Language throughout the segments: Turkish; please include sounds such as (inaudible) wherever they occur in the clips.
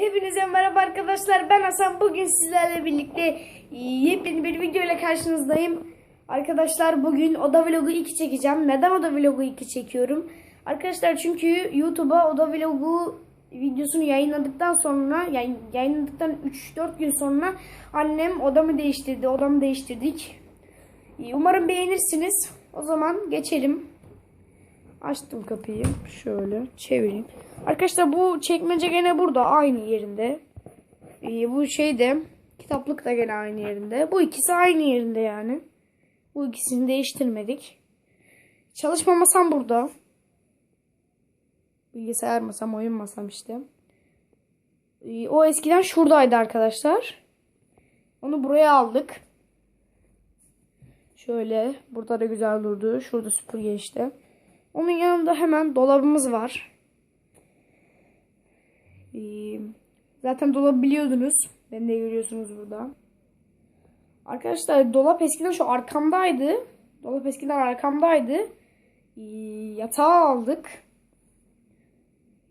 Hepinize merhaba arkadaşlar. Ben Hasan. Bugün sizlerle birlikte e, yepyeni bir video ile karşınızdayım. Arkadaşlar bugün Oda Vlogu 2 çekeceğim. Neden Oda Vlogu 2 çekiyorum? Arkadaşlar çünkü YouTube'a Oda Vlogu videosunu yayınladıktan sonra yayın, yayınladıktan 3-4 gün sonra annem odamı değiştirdi. Odamı değiştirdik. E, Umarım beğenirsiniz. O zaman geçelim. Açtım kapıyı. Şöyle çevireyim. Arkadaşlar bu çekmece gene burada aynı yerinde. Ee, bu şey de kitaplık da gene aynı yerinde. Bu ikisi aynı yerinde yani. Bu ikisini değiştirmedik. Çalışma masam burada. Bilgisayar masam, oyun masam işte. Ee, o eskiden şuradaydı arkadaşlar. Onu buraya aldık. Şöyle burada da güzel durdu. Şurada süpürge işte. Onun yanında hemen dolabımız var. Ee, zaten dolabı biliyordunuz. Ben de görüyorsunuz burada. Arkadaşlar dolap eskiden şu arkamdaydı. Dolap eskiden arkamdaydı. Ee, yatağı aldık.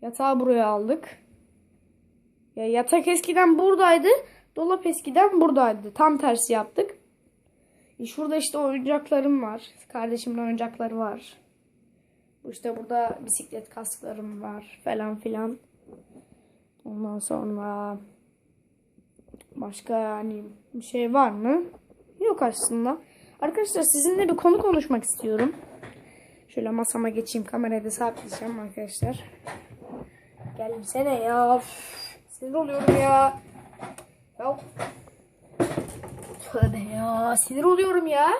Yatağı buraya aldık. Ya yatak eskiden buradaydı. Dolap eskiden buradaydı. Tam tersi yaptık. Ee, şurada işte oyuncaklarım var. Kardeşimin oyuncakları var. İşte burada bisiklet kasklarım var falan filan. Ondan sonra başka yani bir şey var mı? Yok aslında. Arkadaşlar sizinle bir konu konuşmak istiyorum. Şöyle masama geçeyim. Kamerayı da sabitleyeceğim arkadaşlar. Gelsene ya. Sinir oluyorum ya. Ya. Tövbe ya. Sinir oluyorum ya.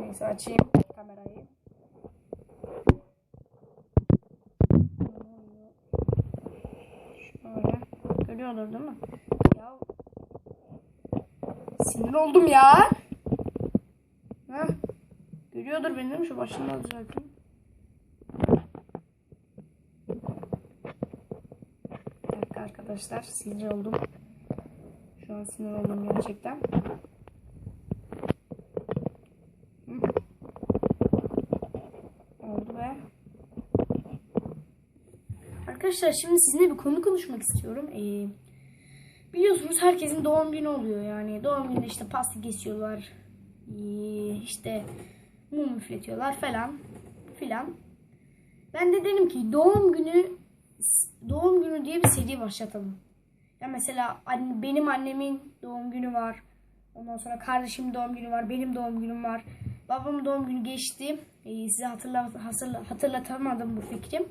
Neyse açayım kamerayı. Şöyle. Görüyorlar değil mi? Ya. Sinir oldum ya. Heh. Görüyordur beni değil mi? Şu başını da düzelteyim. Bir dakika arkadaşlar. Sinir oldum. Şu an sinir oldum gerçekten. Arkadaşlar şimdi sizinle bir konu konuşmak istiyorum. Ee, biliyorsunuz herkesin doğum günü oluyor yani. Doğum gününde işte pasta kesiyorlar. Ee, işte mum üfletiyorlar falan filan. Ben de dedim ki doğum günü doğum günü diye bir seri başlatalım. Ya mesela benim annemin doğum günü var. Ondan sonra kardeşimin doğum günü var. Benim doğum günüm var. Babamın doğum günü geçti. Ee, size hatırla, hatırla, hatırlatamadım bu fikrim.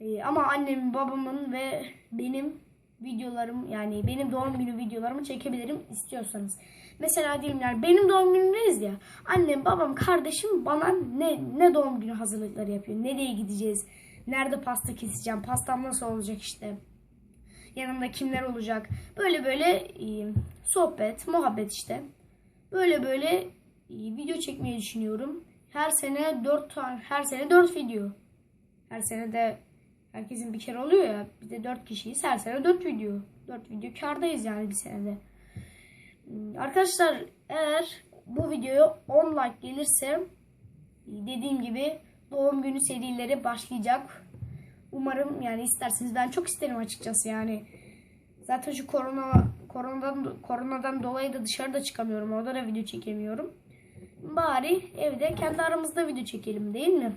Ee, ama annemin, babamın ve benim videolarım yani benim doğum günü videolarımı çekebilirim istiyorsanız. Mesela diyelimler benim doğum günümdeyiz ya. Annem, babam, kardeşim bana ne ne doğum günü hazırlıkları yapıyor. Nereye gideceğiz? Nerede pasta keseceğim? Pastam nasıl olacak işte? Yanımda kimler olacak? Böyle böyle e, sohbet, muhabbet işte. Böyle böyle e, video çekmeyi düşünüyorum. Her sene 4 tane her sene 4 video. Her sene de herkesin bir kere oluyor ya. Biz de 4 kişiyiz. Her sene 4 video. 4 video kardayız yani bir senede. Arkadaşlar eğer bu videoya 10 like gelirse dediğim gibi doğum günü serileri başlayacak. Umarım yani isterseniz ben çok isterim açıkçası yani. Zaten şu korona koronadan koronadan dolayı da dışarıda çıkamıyorum. Orada da video çekemiyorum. Bari evde kendi aramızda video çekelim değil mi?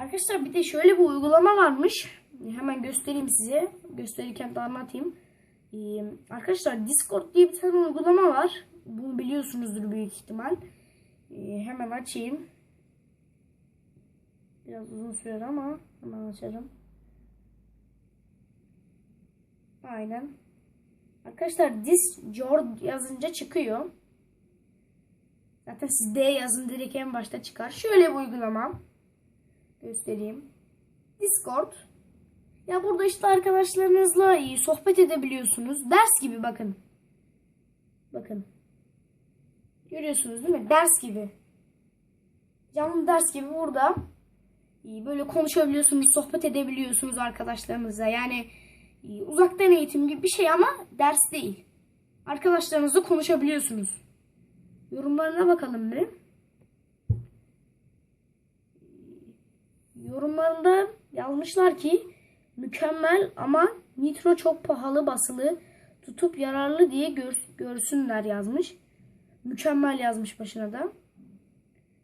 Arkadaşlar bir de şöyle bir uygulama varmış. Hemen göstereyim size. Gösterirken de anlatayım. Ee, arkadaşlar Discord diye bir tane uygulama var. Bunu biliyorsunuzdur büyük ihtimal. Ee, hemen açayım. Biraz uzun sürer ama hemen açarım. Aynen. Arkadaşlar Discord yazınca çıkıyor. Zaten siz D yazın direkt en başta çıkar. Şöyle bir uygulama. Göstereyim. Discord. Ya burada işte arkadaşlarınızla iyi sohbet edebiliyorsunuz. Ders gibi bakın. Bakın. Görüyorsunuz değil mi? Ders gibi. Canlı ders gibi burada. Böyle konuşabiliyorsunuz, sohbet edebiliyorsunuz arkadaşlarınızla. Yani uzaktan eğitim gibi bir şey ama ders değil. Arkadaşlarınızla konuşabiliyorsunuz. Yorumlarına bakalım bir. Yorumlarında yazmışlar ki Mükemmel ama nitro çok pahalı basılı. Tutup yararlı diye gör- görsünler yazmış. Mükemmel yazmış başına da.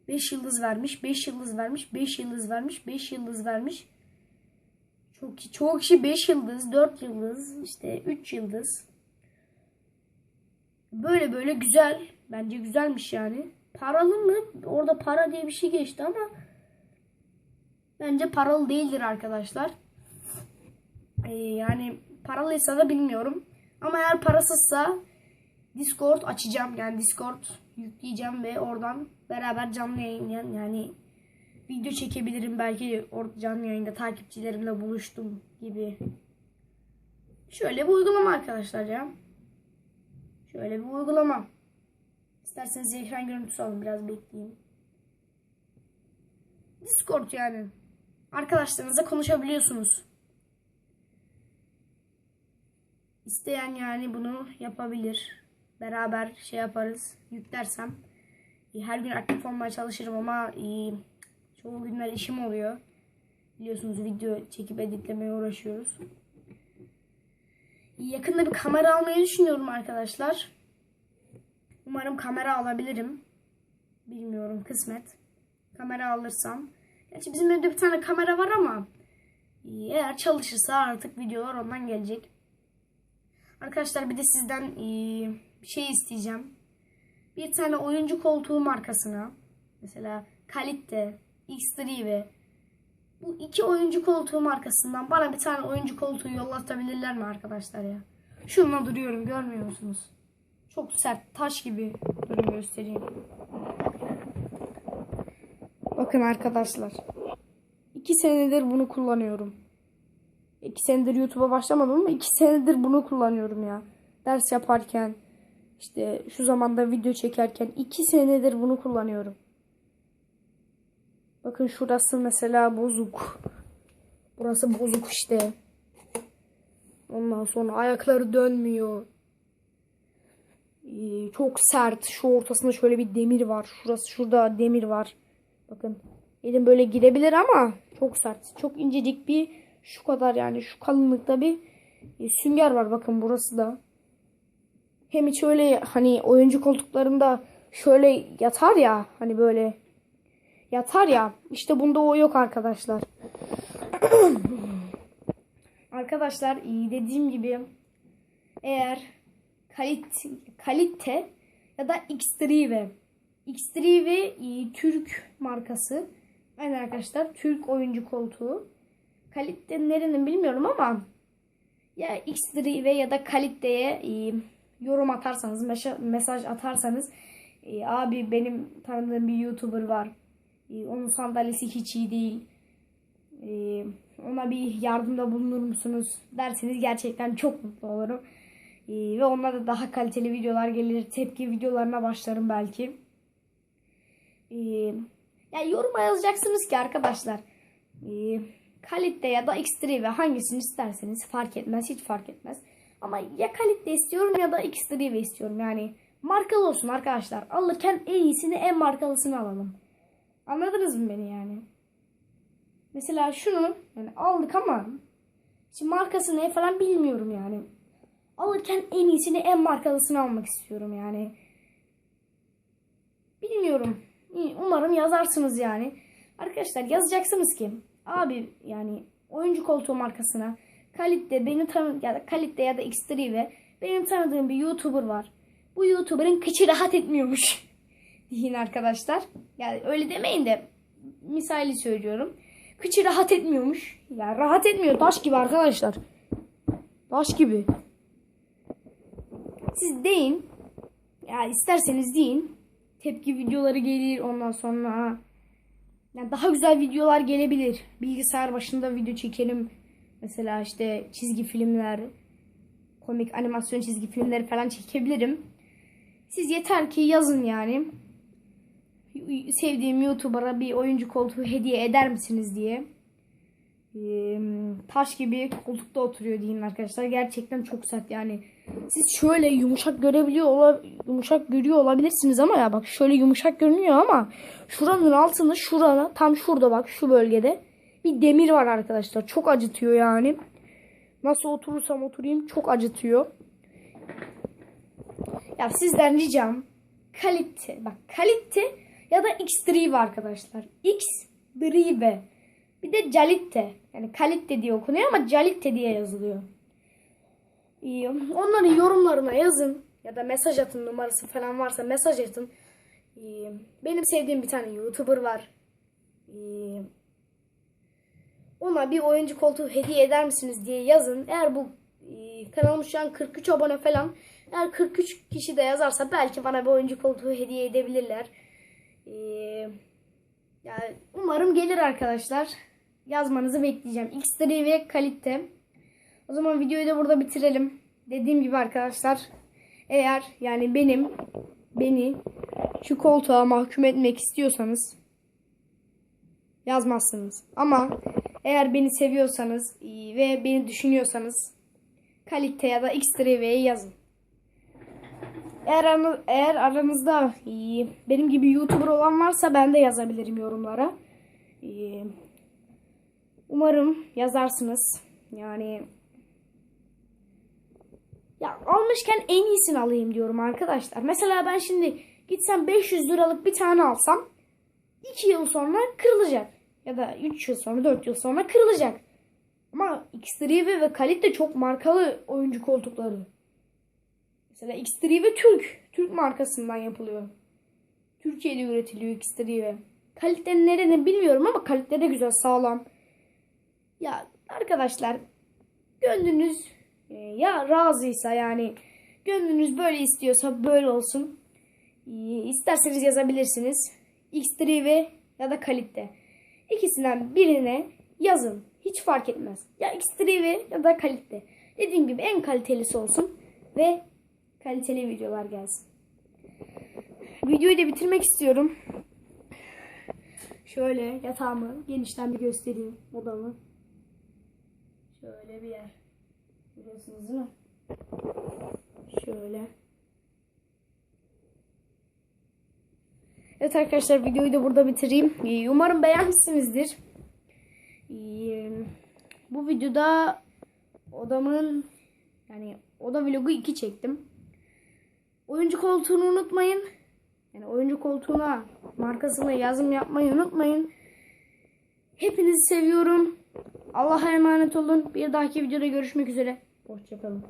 5 yıldız vermiş, 5 yıldız vermiş, 5 yıldız vermiş, 5 yıldız vermiş. Çok çok kişi 5 yıldız, 4 yıldız, işte 3 yıldız. Böyle böyle güzel. Bence güzelmiş yani. Paralı mı? Orada para diye bir şey geçti ama bence paralı değildir arkadaşlar. Ee, yani paralıysa da bilmiyorum. Ama eğer parasızsa Discord açacağım. Yani Discord yükleyeceğim ve oradan beraber canlı yayın yani video çekebilirim. Belki canlı yayında takipçilerimle buluştum gibi. Şöyle bir uygulama arkadaşlar ya. Şöyle bir uygulama. İsterseniz ekran görüntüsü alın biraz bekleyeyim. Discord yani. Arkadaşlarınızla konuşabiliyorsunuz. İsteyen yani bunu yapabilir. Beraber şey yaparız. Yüklersem. Her gün aktif olmaya çalışırım ama çoğu günler işim oluyor. Biliyorsunuz video çekip editlemeye uğraşıyoruz. Yakında bir kamera almayı düşünüyorum arkadaşlar. Umarım kamera alabilirim. Bilmiyorum kısmet. Kamera alırsam. Gerçi bizim evde bir tane kamera var ama e, eğer çalışırsa artık videolar ondan gelecek. Arkadaşlar bir de sizden e, bir şey isteyeceğim. Bir tane oyuncu koltuğu markasına mesela Kalite, X3 ve bu iki oyuncu koltuğu markasından bana bir tane oyuncu koltuğu yollatabilirler mi arkadaşlar ya? Şununla duruyorum görmüyor musunuz? Çok sert taş gibi durun göstereyim. Bakın arkadaşlar. İki senedir bunu kullanıyorum. İki senedir YouTube'a başlamadım ama iki senedir bunu kullanıyorum ya. Ders yaparken işte şu zamanda video çekerken iki senedir bunu kullanıyorum. Bakın şurası mesela bozuk. Burası bozuk işte. Ondan sonra ayakları dönmüyor. Ee, çok sert. Şu ortasında şöyle bir demir var. Şurası şurada demir var. Bakın. Elim böyle girebilir ama çok sert. Çok incecik bir şu kadar yani şu kalınlıkta bir e, sünger var. Bakın burası da. Hem hiç öyle hani oyuncu koltuklarında şöyle yatar ya hani böyle yatar ya işte bunda o yok arkadaşlar. (clears throat) arkadaşlar dediğim gibi eğer kalite, kalite ya da X-Drive X-Drive e, Türk markası. Aynen arkadaşlar Türk oyuncu koltuğu. Kalite nerenin bilmiyorum ama ya X-Drive ya da Kalite'ye e, yorum atarsanız, mesaj atarsanız e, abi benim tanıdığım bir YouTuber var. E, onun sandalyesi hiç iyi değil. Ona bir yardımda bulunur musunuz derseniz gerçekten çok mutlu olurum. Ve onlara da daha kaliteli videolar gelir. Tepki videolarına başlarım belki. E, yani yoruma yazacaksınız ki arkadaşlar. E, kalite ya da X-Drive hangisini isterseniz fark etmez. Hiç fark etmez. Ama ya kalite istiyorum ya da X-Drive istiyorum. Yani markalı olsun arkadaşlar. Alırken en iyisini en markalısını alalım. Anladınız mı beni yani? Mesela şunu yani aldık ama şimdi markası ne falan bilmiyorum yani. Alırken en iyisini en markalısını almak istiyorum yani. Bilmiyorum. Umarım yazarsınız yani. Arkadaşlar yazacaksınız ki abi yani oyuncu koltuğu markasına Kalite benim tanı ya da Kalite ya da X3 benim tanıdığım bir YouTuber var. Bu YouTuber'ın kıçı rahat etmiyormuş. (laughs) Deyin arkadaşlar. Yani öyle demeyin de misali söylüyorum. Kıçı rahat etmiyormuş. Ya rahat etmiyor. Taş gibi arkadaşlar. Taş gibi. Siz deyin. Ya isterseniz deyin. Tepki videoları gelir ondan sonra. Yani daha güzel videolar gelebilir. Bilgisayar başında video çekelim. Mesela işte çizgi filmler, komik animasyon çizgi filmleri falan çekebilirim. Siz yeter ki yazın yani. Sevdiğim YouTuber'a bir oyuncu koltuğu hediye eder misiniz diye. Taş gibi koltukta oturuyor diyeyim arkadaşlar. Gerçekten çok sert yani. Siz şöyle yumuşak görebiliyor ola, yumuşak görüyor olabilirsiniz ama ya bak şöyle yumuşak görünüyor ama şuranın altında şurana tam şurada bak şu bölgede bir demir var arkadaşlar. Çok acıtıyor yani. Nasıl oturursam oturayım çok acıtıyor. Ya sizden ricam kalite bak kalite ya da x drive arkadaşlar. x drive. Bir de calitte. Yani kalite diye okunuyor ama calitte diye yazılıyor. Onların yorumlarına yazın ya da mesaj atın numarası falan varsa mesaj atın. Benim sevdiğim bir tane YouTuber var. Ona bir oyuncu koltuğu hediye eder misiniz diye yazın. Eğer bu e, kanalım şu an 43 abone falan. Eğer 43 kişi de yazarsa belki bana bir oyuncu koltuğu hediye edebilirler. Yani umarım gelir arkadaşlar. Yazmanızı bekleyeceğim. X3 ve kalite. O zaman videoyu da burada bitirelim. Dediğim gibi arkadaşlar eğer yani benim beni şu koltuğa mahkum etmek istiyorsanız yazmazsınız. Ama eğer beni seviyorsanız ve beni düşünüyorsanız kalite ya da X3V'ye yazın. Eğer, aranı- eğer aranızda e, benim gibi YouTuber olan varsa ben de yazabilirim yorumlara. E, Umarım yazarsınız. Yani ya almışken en iyisini alayım diyorum arkadaşlar. Mesela ben şimdi gitsem 500 liralık bir tane alsam 2 yıl sonra kırılacak. Ya da 3 yıl sonra 4 yıl sonra kırılacak. Ama X3 ve kalite çok markalı oyuncu koltukları. Mesela X3 Türk. Türk markasından yapılıyor. Türkiye'de üretiliyor X3. Kalitenin nereden bilmiyorum ama kalite de güzel sağlam. Ya arkadaşlar gönlünüz ya razıysa yani gönlünüz böyle istiyorsa böyle olsun. İsterseniz yazabilirsiniz. X3 ve ya da kalite. İkisinden birine yazın. Hiç fark etmez. Ya X3 ve ya da kalite. Dediğim gibi en kalitelisi olsun ve kaliteli videolar gelsin. Videoyu da bitirmek istiyorum. Şöyle yatağımı genişten bir göstereyim odamı. Şöyle bir yer. Biliyorsunuz değil mi? Şöyle. Evet arkadaşlar videoyu da burada bitireyim. Ee, Umarım beğenmişsinizdir. Ee, Bu videoda odamın yani oda vlogu 2 çektim. Oyuncu koltuğunu unutmayın. Yani oyuncu koltuğuna markasına yazım yapmayı unutmayın. Hepinizi seviyorum. Allah'a emanet olun. Bir dahaki videoda görüşmek üzere. Hoşçakalın.